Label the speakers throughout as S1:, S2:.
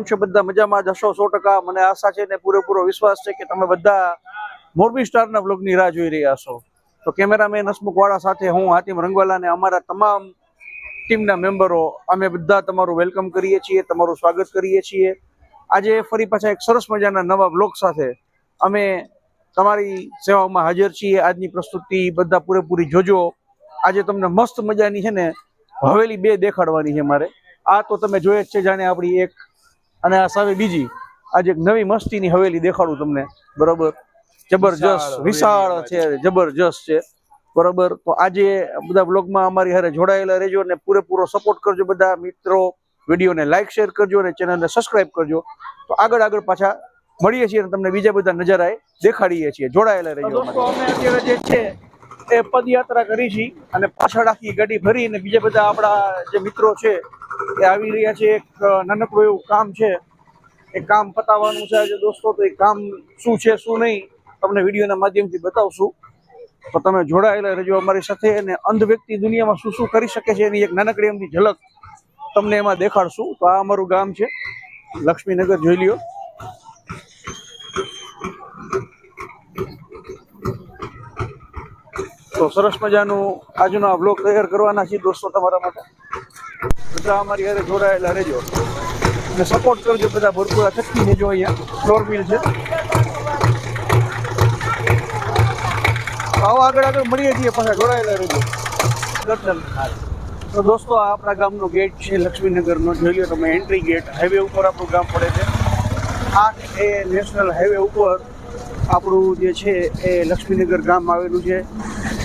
S1: કેમ છો બધા? મજામાં જશો સો ટકા મને આશા છે ને પૂરેપૂરો વિશ્વાસ છે કે તમે બધા મોરબી સ્ટારના બ્લોગની રાહ જોઈ રહ્યા છો. તો કેમેરામેન હસમુખવાળા સાથે હું, હાતિમ રંગવાલા અમારા તમામ ટીમના મેમ્બરો અમે બધા તમારું વેલકમ કરીએ છીએ, તમારું સ્વાગત કરીએ છીએ. આજે ફરી પાછા એક સરસ મજાના નવા બ્લોગ સાથે અમે તમારી સેવામાં હાજર છીએ. આજની પ્રસ્તુતિ બધા પૂરેપૂરી જોજો. આજે તમને મસ્ત મજાની છે ને હવેલી બે દેખાડવાની છે મારે. આ તો તમે જોયે જ છે જાણે આપણી એક અને આ સામે બીજી આજે એક નવી મસ્તીની હવેલી દેખાડું તમને. બરોબર? જબરજસ્ત વિશાળ છે જબરજસ્ત છે. બરોબર? તો આજે બધા બ્લોગમાં અમારી હારે જોડાયેલા રહેજો અને પૂરેપૂરો સપોર્ટ કરજો બધા મિત્રો. વિડીયોને લાઇક શેર કરજો અને ચેનલને સબસ્ક્રાઇબ કરજો. તો આગળ આગળ પાછા મળીએ છીએ અને તમને બીજા બધા નજારાએ દેખાડીએ છીએ. જોડાયેલા રહેજો દોસ્તો અમે અત્યારે જે છે એ પદયાત્રા કરી છે અને પાછળ આખી ગાડી ભરી અને બીજા બધા આપણા જે મિત્રો છે, એ આવી રહ્યા છે. એક નાનકડું એવું કામ છે. એ કામ પતાવવાનું છે આજે દોસ્તો, તો એ કામ શું છે, શું નહીં, તમને વિડીયોના માધ્યમથી બતાવશું. તો તમે જોડાયેલા રહેજો અમારી સાથે અને અંધ વ્યક્તિ દુનિયામાં શું શું કરી શકે છે એની એક નાનકડી એમની ઝલક તમને એમાં દેખાડશું. તો આ અમારું ગામ છે, લક્ષ્મીનગર, જોઈ લ્યો. તો સરસ મજાનું આજનો આ બ્લોગ તૈયાર કરવાના છીએ દોસ્તો તમારા માટે. બધા અમારી ઘરે જોડાયેલા રહેજો. અને સપોર્ટ કરજો બધા ભરપૂર. થકી લેજો અહીંયા ફ્લોર મિલ છે. આવો આગળ આગળ મળીએ છીએ પાછા જોડાયેલા રહેજો. તો દોસ્તો આ આપણા ગામનો ગેટ છે, લક્ષ્મીનગરનો. જોઈ લો તમે એન્ટ્રી ગેટ હાઈવે ઉપર આપણું ગામ પડે છે. આ એ નેશનલ હાઈવે ઉપર આપણું જે છે એ લક્ષ્મીનગર ગામ આવેલું છે.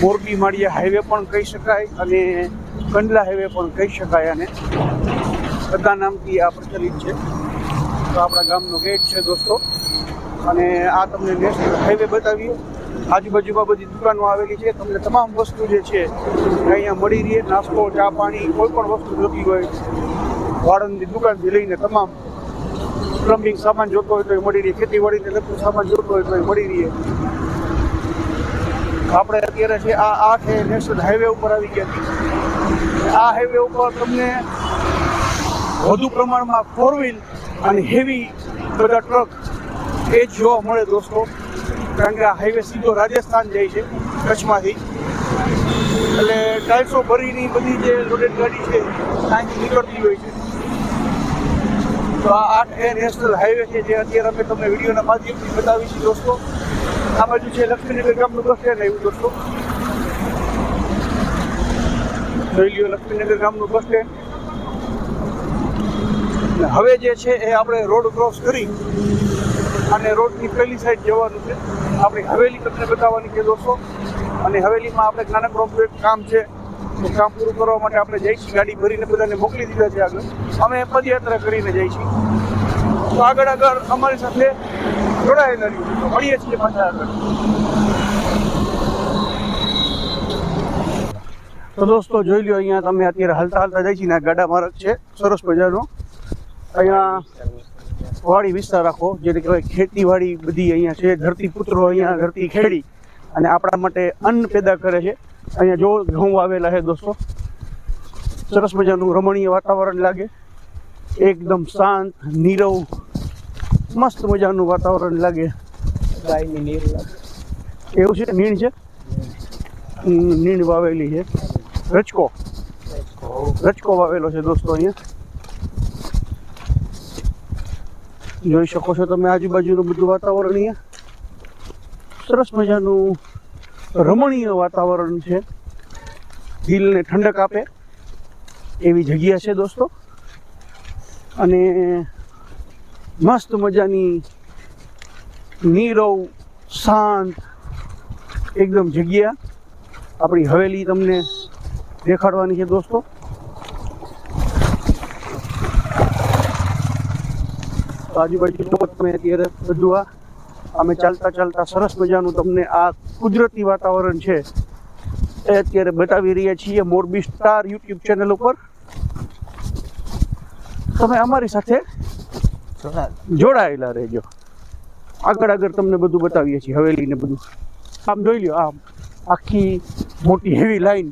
S1: મોરબી માળિયા હાઈવે પણ કહી શકાય અને કંડલા હાઈવે પણ કહી શકાય અને બધા નામથી આ પ્રચલિત છે. તો આપણા ગામનો ગેટ છે દોસ્તો. અને આ તમને નેશનલ હાઈવે બતાવીએ. આજુબાજુમાં બધી દુકાનો આવેલી છે. તમને તમામ વસ્તુ જે છે, અહીંયા મળી રહે. નાસ્તો, ચા પાણી, કોઈ પણ વસ્તુ જોતી હોય વાળંદની દુકાનથી લઈને તમામ પ્લમ્બિંગ સામાન જોતો હોય તો એ મળી રહે. ખેતીવાડીને લગતું સામાન જોતો હોય તો એ મળી રહે. આપણે અત્યારે છે આ આ છે નેશનલ હાઈવે ઉપર આવી ગયા છીએ. આ હાઈવે ઉપર તમને વધુ પ્રમાણમાં ફોર વ્હીલ અને હેવી બધા ટ્રક એ જ જોવા મળે દોસ્તો. કારણ કે આ હાઈવે સીધો રાજસ્થાન જાય છે, કચ્છમાંથી. એટલે ટાઈસો ભરીની બધી જે લોડેડ ગાડી છે, ત્યાંથી નીકળતી હોય છે. તો આ આઠ નેશનલ હાઈવે છે જે અત્યારે અમે તમને વિડીયોના માધ્યમથી બતાવી છીએ દોસ્તો. આ બાજુ છે લક્ષ્મીનગર ગામનું બસ સ્ટેન્ડ આવ્યું દોસ્તો. જોઈ લ્યો લક્ષ્મીનગર ગામનું બસ સ્ટેન્ડ હવે જે છે એ આપણે રોડ ક્રોસ કરી અને રોડની પહેલી સાઈડ જવાનું છે. આપણી હવેલી તમને બતાવવાની છે દોસ્તો. અને હવેલીમાં આપણે નાનકડો કામ છે. કામ પૂરું કરવા માટે આપણે જઈ છીએ ગાડી ભરીને બધાને મોકલી દીધા છે આગળ. અમે પદયાત્રા કરીને જઈ તો આગળ આગળ અમારી સાથે જોડાયેલા રહ્યું મળીએ છીએ પાછા આગળ. તો દોસ્તો, જોઈ લો અહીંયા તમે અત્યારે હાલતા હાલતા જાય છીએ ને ગાડા માર્ગ છે, સરસ મજાનો. અહીંયા વાડી વિસ્તાર રાખો જેને કહેવાય ખેતીવાડી બધી અહીંયા છે, ધરતી પુત્રો અહીંયા ધરતી ખેડી અને આપણા માટે અન્ન પેદા કરે છે. અહીંયા જો ઘઉં આવેલા છે દોસ્તો. સરસ મજાનું રમણીય વાતાવરણ લાગે. એકદમ શાંત નીરવ મસ્ત મજાનું વાતાવરણ લાગે.
S2: ગાયની નીર લાગે.
S1: એવું છે? નીણ છે? નીણ વાવેલી છે. રચકો રચકો વાવેલો છે દોસ્તો અહીંયા. જોઈ શકો છો તમે આજુબાજુનું બધું વાતાવરણ અહીંયા. સરસ મજાનું રમણીય વાતાવરણ છે. દિલને ઠંડક આપે એવી જગ્યા છે દોસ્તો. અને મસ્ત મજાની નીરવ, શાંત એકદમ જગ્યા આપણી હવેલી તમને દેખાડવાની છે દોસ્તો. આજુબાજુ તમે અત્યારે બધું આ અમે ચાલતા ચાલતા સરસ મજાનું તમને આ કુદરતી વાતાવરણ છે એ અત્યારે બતાવી રહ્યા છીએ મોરબી સ્ટાર યુટ્યુબ ચેનલ ઉપર. તમે અમારી સાથે જોડાયેલા રહેજો. આગળ આગળ તમને બધું બતાવીએ છીએ, હવેલી ને બધું. આમ જોઈ લ્યો, આમ આખી મોટી હેવી લાઈન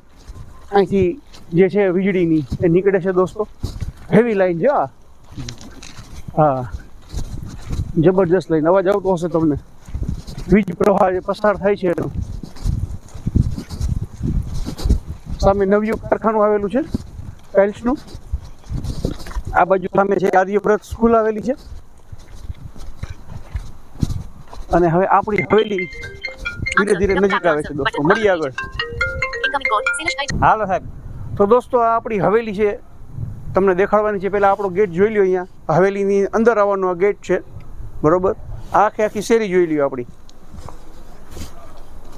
S1: અહીંથી જે છે વીજળીની એ નીકળે છે દોસ્તો. હેવી લાઈન છે હા. જબરજસ્ત લઈને. અવાજ આવતો હશે તમને. વીજ પ્રવાહ જે પસાર થાય છે એનો. સામે નવયુગ કારખાનું આવેલું છે ટાઇલ્સનું આ બાજુ સામે છે આર્યવ્રત સ્કૂલ આવેલી છે. અને હવે આપણી હવેલી ધીરે ધીરે નજીક આવે છે દોસ્તો. મળીએ આગળ. હાલો સાહેબ. તો દોસ્તો આ આપણી હવેલી છે. તમને દેખાડવાની છે. પહેલાં આપણો ગેટ જોઈ લ્યો અહીંયા. હવેલીની અંદર આવવાનો આ ગેટ છે. બરોબર આ આખી આખી શેરી જોઈ લ્યો આપણી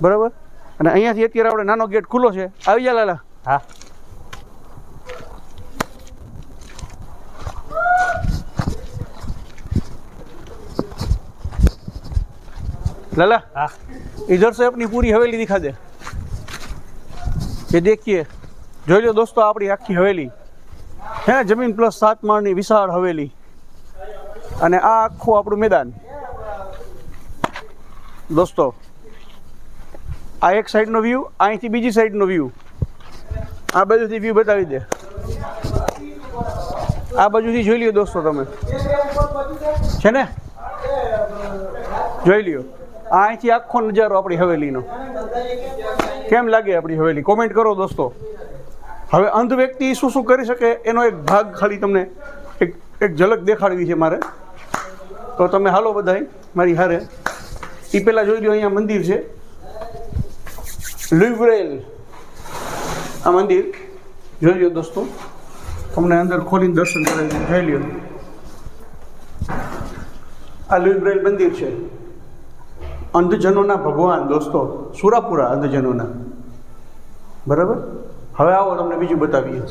S1: બરાબર અને અહીંયાથી અત્યારે આપણે નાનો ગેટ ખુલ્લો છે આવી જા લાલા
S2: હા
S1: लाला
S2: हाँ
S1: इधर से अपनी पूरी हवेली दिखा दे ये देखिए જોઈ લો દોસ્તો આપણી આખી હવેલી હે ને જમીન પ્લસ સાત માળની વિશાળ હવેલી અને આ આખું આપણું મેદાન. દોસ્તો, આ એક સાઈડનો વ્યૂ અહીંથી બીજી સાઈડનો વ્યૂ આ બાજુથી વ્યૂ બતાવી દે. આ બાજુથી જોઈ લ્યો દોસ્તો તમે. છે ને? જોઈ લ્યો. આ અહીંથી આખો નજારો આપણી હવેલીનો. કેમ લાગે આપણી હવેલી? કોમેન્ટ કરો દોસ્તો. હવે અંધ વ્યક્તિ શું શું કરી શકે? એનો એક ભાગ ખાલી તમને એક એક ઝલક દેખાડવી છે મારે. તો તમે હાલો બધાય, મારી હારે. એ પહેલાં જોઈ લો અહીંયા મંદિર છે. લ્યુબ્રેલ આ મંદિર. જોઈ લો દોસ્તો. તમને અંદર ખોલીને દર્શન કરાવી જોઈ લ્યો. આ લ્યુબ્રેલ મંદિર છે. અંધજનોના ભગવાન, દોસ્તો. સુરાપુરા અંધજનોના. બરાબર? હવે આવો, તમને બીજું બતાવીએ.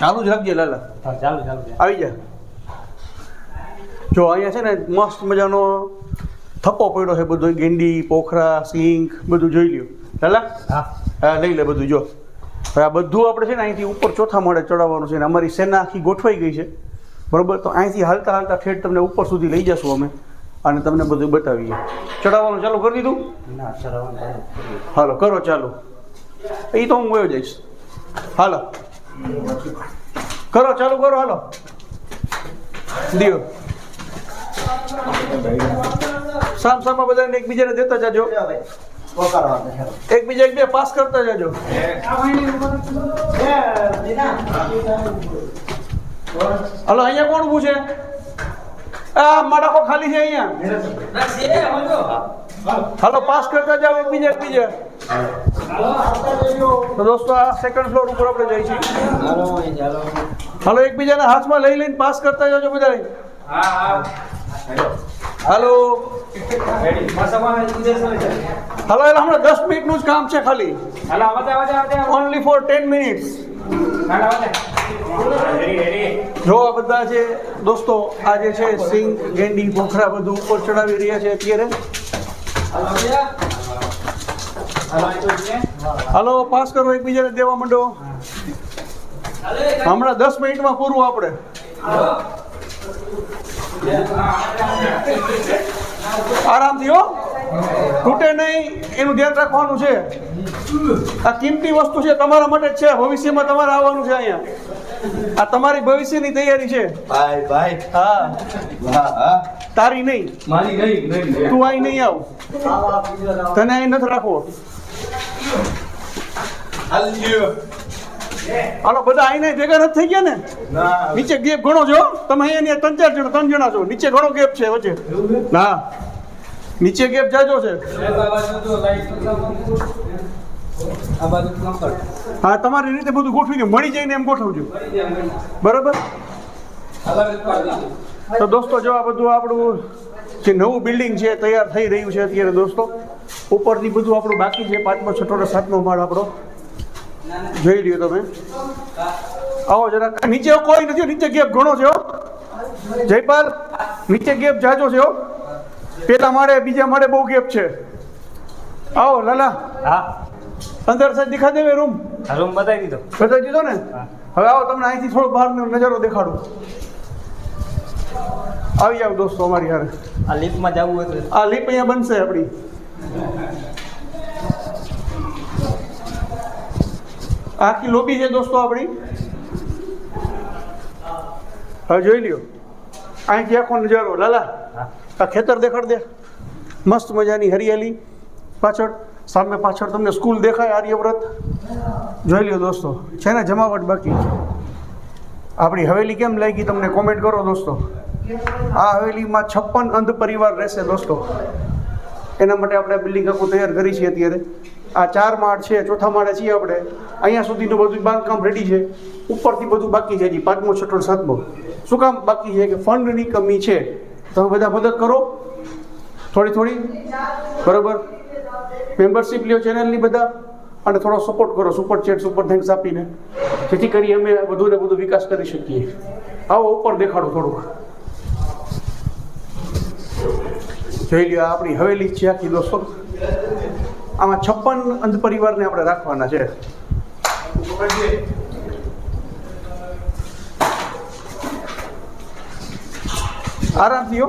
S1: ચાલુ જ રાખજે લાલા.
S2: ચાલુ ચાલુ
S1: આવી જા. જો અહીંયા છે ને મસ્ત મજાનો થપ્પો પડ્યો છે બધો ગેંડી પોખરા સિંક બધું જોઈ લ્યો. લાલા?
S2: હા.
S1: લઈ લે બધું જો. આ બધું આપણે છે ને અહીંથી ઉપર ચોથા માળે ચડાવવાનું છે ને અમારી સેના આખી ગોઠવાઈ ગઈ છે. બરોબર? તો અહીંથી હાલતા હાલતા ઠેઠ તમને ઉપર સુધી લઈ જશું અમે અને તમને બધું બતાવીએ. ચડાવવાનું ચાલુ કરી દીધું?
S2: ના ચડાવવાનું
S1: હાલો કરો ચાલુ. એ તો હું ગયો જઈશ. હાલો. કરો, ચાલુ કરો, હાલો. દિયો સામ સામા બધાને એકબીજાને દેતા જાજો. એકબીજા એકબીજા પાસ કરતા જાજો. હાલો, અહીંયા કોણ ઊભું છે? આ મડાકો ખાલી છે અહીંયા. હાલો પાસ કરતા જાઓ એકબીજા એકબીજા તો દોસ્તો, આ સેકન્ડ ફ્લોર ઉપર આપણે જઈ છીએ હાલો, એકબીજાના હાથમાં લઈ લઈને પાસ કરતા જાજો બધા હાલો. હાલો, એટલે હમણાં દસ મિનિટનું જ કામ છે ખાલી. ઓનલી ફોર ટેન મિનિટ્સ જો આ બધા છે દોસ્તો, આ જે છે, સિંગ, ગેંડી પોખરા બધું ઉપર ચડાવી રહ્યા છે અત્યારે. હાલો પાસ કરો એકબીજાને દેવા માંડો. હમણાં દસ મિનિટમાં પૂરું આપણે. આરામથી હો. તૂટે નહીં, એનું ધ્યાન રાખવાનું છે. આ કિંમતી વસ્તુ છે, તમારા માટે જ છે, ભવિષ્યમાં તમારે આવવાનું છે અહીંયા. આ તમારી ભવિષ્યની તૈયારી છે?
S3: ભાઈ ભાઈ.
S1: હા. તારી નહીં.
S3: મારી નહીં નહીં
S1: તું અહીં નહીં આવ. તને અહીં નથી રાખવો. હાલો બધા નહીં ભેગા નથી થઈ ગયા ને? નીચે ગેપ ઘણો છો તમે અહીંયા ત્રણ ચાર જણા ત્રણ જણા છો. નીચે ઘણો ગેપ છે વચ્ચે. હા. નીચે ગેપ જાજો છે. હા તમારી રીતે બધું ગોઠવી દો મળી જાય ને એમ ગોઠવજો. બરાબર? તો દોસ્તો જો આ બધું આપણું જે નવું બિલ્ડિંગ છે તૈયાર થઈ રહ્યું છે અત્યારે દોસ્તો ઉપરથી બધું આપણું બાકી છે પાંચમો છઠ્ઠો ને સાતમો માળ આપણો. જોઈ લ્યો તમે. આવો જરા નીચે કોઈ નથી નીચે ગેપ ઘણો છે જયપાલ નીચે ગેપ જાજો છે હો. પેલા માળે બીજા માળે બહુ ગેપ છે. આવો લાલા.
S2: હા.
S1: અંદર સાહેબ દેખા દેવે રૂમ.
S2: રૂમ બતાવી દીધો.
S1: બતાવી દીધો ને? હવે આવો તમને અહીંથી થોડો બહારનો નજારો દેખાડું. આવી જાવ દોસ્તો અમારી હારે.
S2: આ લિફ્ટમાં જવું હોય
S1: આ લીપ અહીંયા બનશે આપણી. આખી લોબી છે દોસ્તો આપણી. હવે જોઈ લ્યો. અહીંથી આખો નજારો. લાલા આ ખેતર દેખાડ દે. મસ્ત મજાની હરિયાળી પાછળ. સામે પાછળ તમને સ્કૂલ દેખાય આર્યવ્રત. જોઈ લ્યો દોસ્તો છે ને જમાવટ બાકી આપણી હવેલી કેમ લાગી તમને કોમેન્ટ કરો દોસ્તો? આ હવેલીમાં છપ્પન અંધ પરિવાર રહેશે દોસ્તો. એના માટે આપણે બિલ્ડિંગ આખું તૈયાર કરી છીએ અત્યારે. આ ચાર માળ છે, ચોથા માળે છીએ આપણે. અહીંયા સુધીનું બધું બાંધકામ રેડી છે. ઉપરથી બધું બાકી છે હજી, પાંચમો, છઠ્ઠો, સાતમો. શું કામ બાકી છે કે ફંડની કમી છે? તમે બધા મદદ કરો. થોડી થોડી. બરાબર? મેમ્બરશીપ લ્યો ચેનલની બધા અને થોડો સપોર્ટ કરો સુપર ચેટ સુપર થેન્ક્સ આપીને. જેથી કરી અમે વધુ ને વધુ વિકાસ કરી શકીએ. આવો ઉપર દેખાડો થોડુંક. જોઈ લ્યો આપણી હવેલી છે આખી, દોસ્તો. આમાં છપ્પન અંધ પરિવારને આપણે રાખવાના છે. આરામથી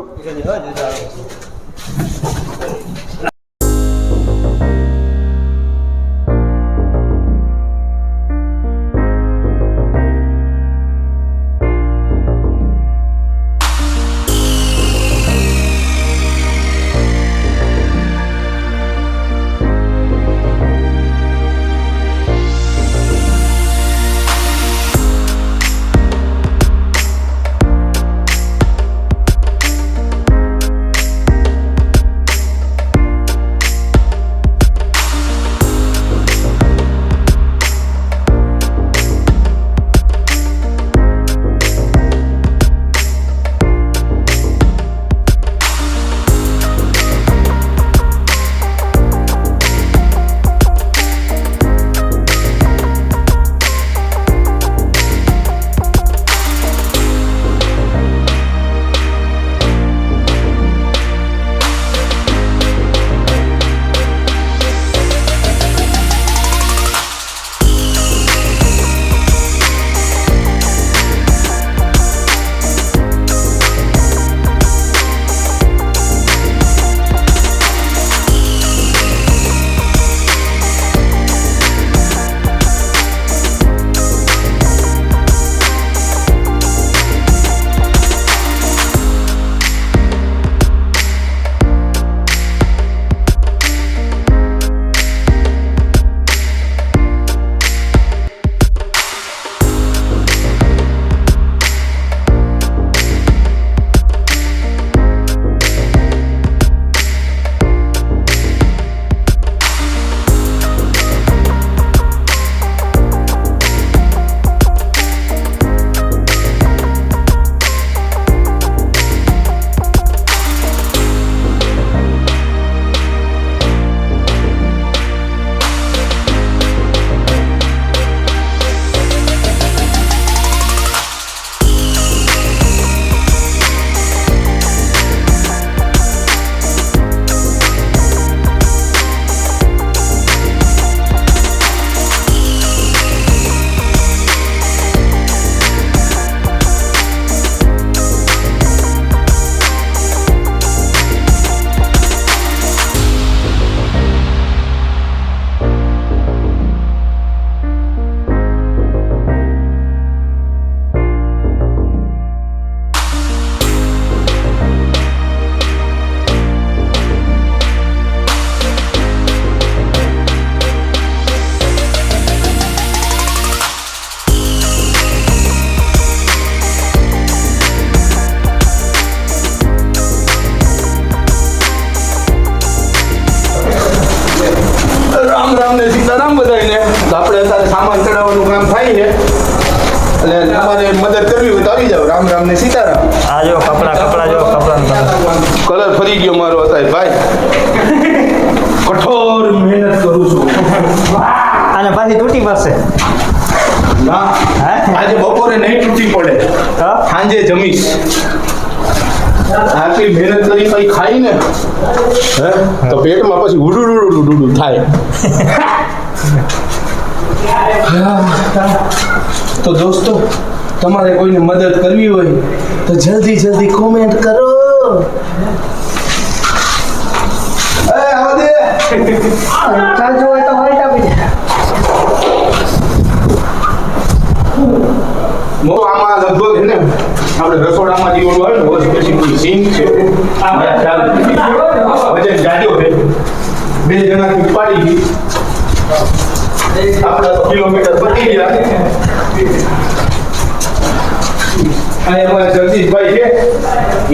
S3: કરવી હોય તો આવી જાવ રામ રામ ને સીતારામ.
S2: આ જો કપડા કપડા જો કપડા
S3: કલર ફરી ગયો મારો અત્યારે ભાઈ. કઠોર મહેનત કરું છું.
S2: અને પાછી તૂટી પડશે.
S3: ના.
S2: હે?
S3: આજે બપોરે નહીં તૂટી પડે. સાંજે જમીશ. આટલી મહેનત કરી ખાઈ ને? હે? તો પેટમાં પછી ઉડુડુડુડુડુ થાય તો દોસ્તો તમારે કોઈને મદદ કરવી હોય તો જલ્દી જલ્દી કોમેન્ટ કરો. એ આવા દે.
S1: ચાલજો હોય તો વાઈટ આપી દે
S3: મો આમાં લગભગ છે ને પછી કેપેસિટી સિંક છે. વજન જાડ્યો છે. બે જણાથી પાડી ગઈ. આપણા તો કિલોમીટર પતી ગયા. અને અમારા જગદીશભાઈ છે.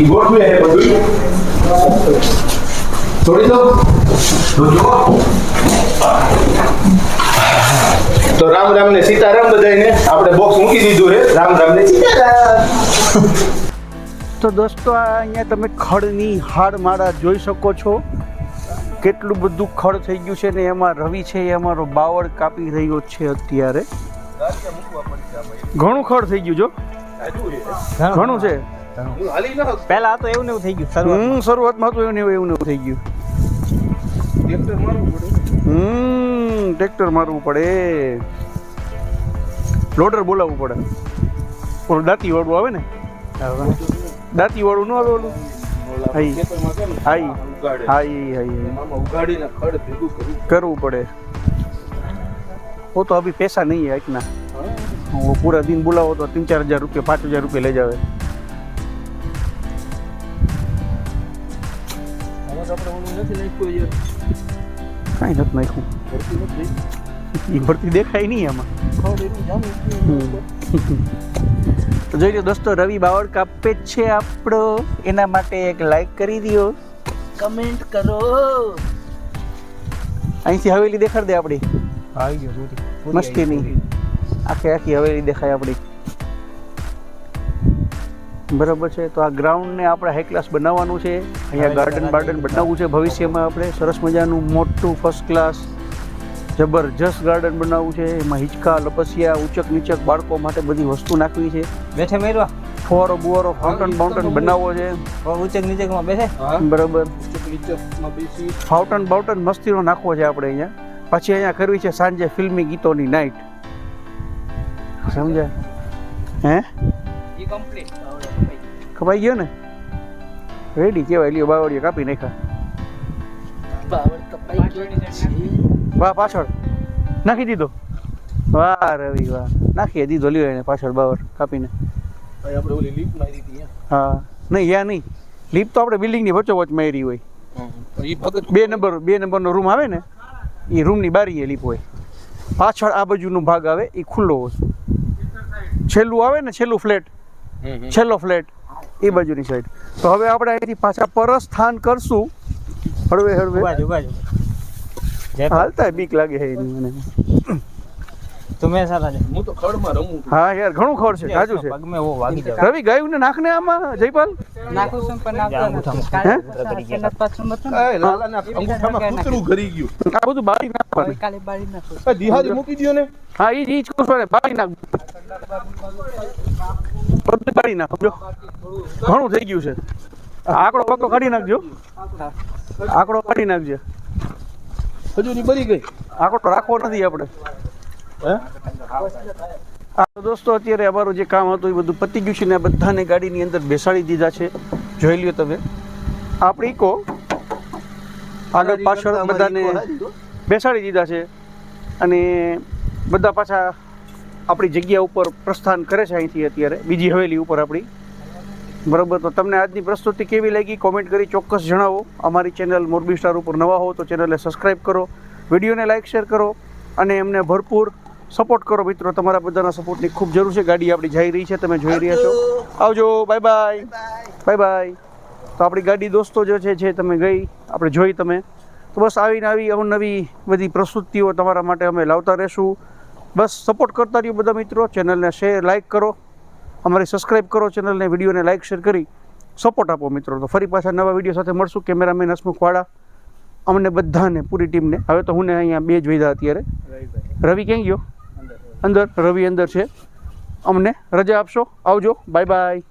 S3: એ ગોઠવે છે બધું. છોડી દો. જોજો તો રામ રામ ને સીતારામ બધાને આપણે બોક્સ મૂકી દીધું છે. રામ રામ ને સીતારામ.
S1: તો દોસ્તો અહીંયા તમે ખડની હાડમાળા જોઈ શકો છો. કેટલું બધું ખડ થઈ ગયું છે ને એમાં રવિ છે, એ અમારો બાવળ કાપી રહ્યો છે અત્યારે. ઘણું ખડ થઈ ગયું જો ઘણું છે.
S2: પહેલા તો એવું ને એવું થઈ ગયું
S1: હમ શરૂઆતમાં તો એવું ને એવું એવું થઈ ગયું.
S3: ટ્રેક્ટર મારવું પડે
S1: હમ ટ્રેક્ટર મારવું પડે. લોડર બોલાવવું પડે. ઓલું દાંતી વાળું આવે ને? દાંતી વાળું ન આવે ઓલું?
S3: કરવું
S1: પડે. ઓ તો અભી પૈસા નહીં આજના वो पूरा दिन बुलाओ तो तीन चार हजार रुपये पाँच हजार रुपये ले जावे
S3: આમાં તો આપણે ઓલું નથી નાખ્યું યાર
S1: કાંઈ નથી નાખ્યું
S3: ભરતી નથી
S1: એ ભરતી દેખાય નહીં એમાં
S3: ખડ એનું જામું
S1: તો જોઈ લો દોસ્તો રવિ બાવળ કાપે જ છે આપણો એના માટે એક લાઈક કરી દો કમેન્ટ કરો અહીંથી હવેલી દેખાડ દે આપણી
S2: આવી ગયો પૂરી
S1: મસ્તીની આખી આખી હવેલી દેખાય આપણી. બરાબર છે તો આ ગ્રાઉન્ડને આપણે હાઈ ક્લાસ બનાવવાનું છે. અહીંયા ગાર્ડન બાર્ડન બનાવવું છે ભવિષ્યમાં આપણે. સરસ મજાનું મોટું ફર્સ્ટ ક્લાસ જબરજસ્ત ગાર્ડન બનાવવું છે. એમાં હિંચકા લપસિયા ઉચક નીચક બાળકો માટે બધી વસ્તુ નાખવી છે.
S2: બેઠે મેરવા.
S1: ફોરો બુવારો ફાઉન્ટન બાઉન્ટન બનાવવો છે.
S2: ઉચક નીચકમાં
S3: બેસે?
S1: બરાબર. ફાઉન્ટન બાઉન્ટન મસ્તીનો નાખવો છે આપણે અહીંયા. પછી અહીંયા કરવી છે સાંજે ફિલ્મી ગીતોની નાઇટ સમજ્યા? હે? કપાઈ ગયો ને? રેડી કેવાય લ્યો બાવળીએ કાપી નાખ્યા. વાહ પાછળ. નાખી દીધો. વાહ રવિ વાહ. નાખી દીધો લ્યો એને પાછળ બાવર કાપીને.
S3: આપણે ઓલી લીપ મારી હતી
S1: હા. નહીં યા નહીં. લીપ તો આપણે બિલ્ડિંગની વચ્ચોવચ મારી હોય.
S3: એ
S1: બે નંબર બે નંબરનો રૂમ આવે ને એ રૂમની બારીએ લીપ હોય. પાછળ આ બાજુનો ભાગ આવે એ ખુલ્લો હોય. છેલ્લું આવે ને છેલ્લું ફ્લેટ. છેલ્લો ફ્લેટ. એ બાજુની સાઈડ તો હવે આપણે અહીંથી પાછા પરસ્થાન કરશું. હળવે હળવે. હાલતા બીક લાગે છે એની મને.
S2: તમે સારા છે
S3: હું તો ખડમાં રમું
S1: હા યાર ઘણું ખબર છે કાજુ છે.
S2: પગમે ઓ વાગી જાય.
S1: રવિ ગાયું ને નાખને આમાં જયપાલ?
S4: નાખું છું પણ નાખતો.
S3: એ લાલાના અંગૂઠામાં કૂતરું ઘરી ગયું.
S1: આ બધું બાળી નાખવાનું.
S4: કાલે બાળી નાખું.
S3: એ મૂકી દ્યો ને.
S1: હા એ જ ઈ જ કહું છું ને બાળી નાખ બધું બાળી નાખ સમજો ઘણું થઈ ગયું છે. આંકડો પકડો કાઢી નાખજો. આંકડો કાઢી નાખજે.
S3: હજુ બરી ગઈ.
S1: આંકડો રાખવો નથી આપણે.
S3: હે?
S1: દોસ્તો અત્યારે અમારું જે કામ હતું એ બધું પતી ગયું છે ને બધાને ગાડીની અંદર બેસાડી દીધા છે. જોઈ લ્યો તમે. આપણે ઈકો આગળ પાછળ બધાને બેસાડી દીધા છે. અને બધા પાછા આપણી જગ્યા ઉપર પ્રસ્થાન કરે છે અહીંથી અત્યારે. બીજી હવેલી ઉપર આપણી. બરાબર? તો તમને આજની પ્રસ્તુતિ કેવી લાગી? કોમેન્ટ કરી ચોક્કસ જણાવો. અમારી ચેનલ મોરબી સ્ટાર ઉપર નવા હો તો ચેનલને સબસ્ક્રાઈબ કરો. વિડીયોને લાઇક, શેર કરો અને એમને ભરપૂર સપોર્ટ કરો મિત્રો. તમારા બધાના સપોર્ટની ખૂબ જરૂર છે. ગાડી આપણી જઈ રહી છે. તમે જોઈ રહ્યા છો. આવજો. બાય બાય બાય બાય તો આપણી ગાડી દોસ્તો જે છે, જે તમે ગઈ, આપણે જોઈ તમે. તો બસ આવીને આવી અવનવી બધી પ્રસ્તુતિઓ તમારા માટે અમે લાવતા રહેશું. બસ સપોર્ટ કરતા રહ્યો બધા મિત્રો. ચેનલને શેર લાઇક કરો. અમારી સબસ્ક્રાઇબ કરો ચેનલને વિડીયોને લાઇક શેર કરી. સપોર્ટ આપો મિત્રો. તો ફરી પાછા નવા વીડિયો સાથે મળશું. કેમેરામેન હસમુખવાળા અમને બધાને પૂરી ટીમને. હવે તો હું ને અહીંયા બે જ વૈધા અત્યારે. રવિ ક્યાં ગયો? અંદર. રવિ અંદર છે. અમને રજા આપશો. આવજો. Bye bye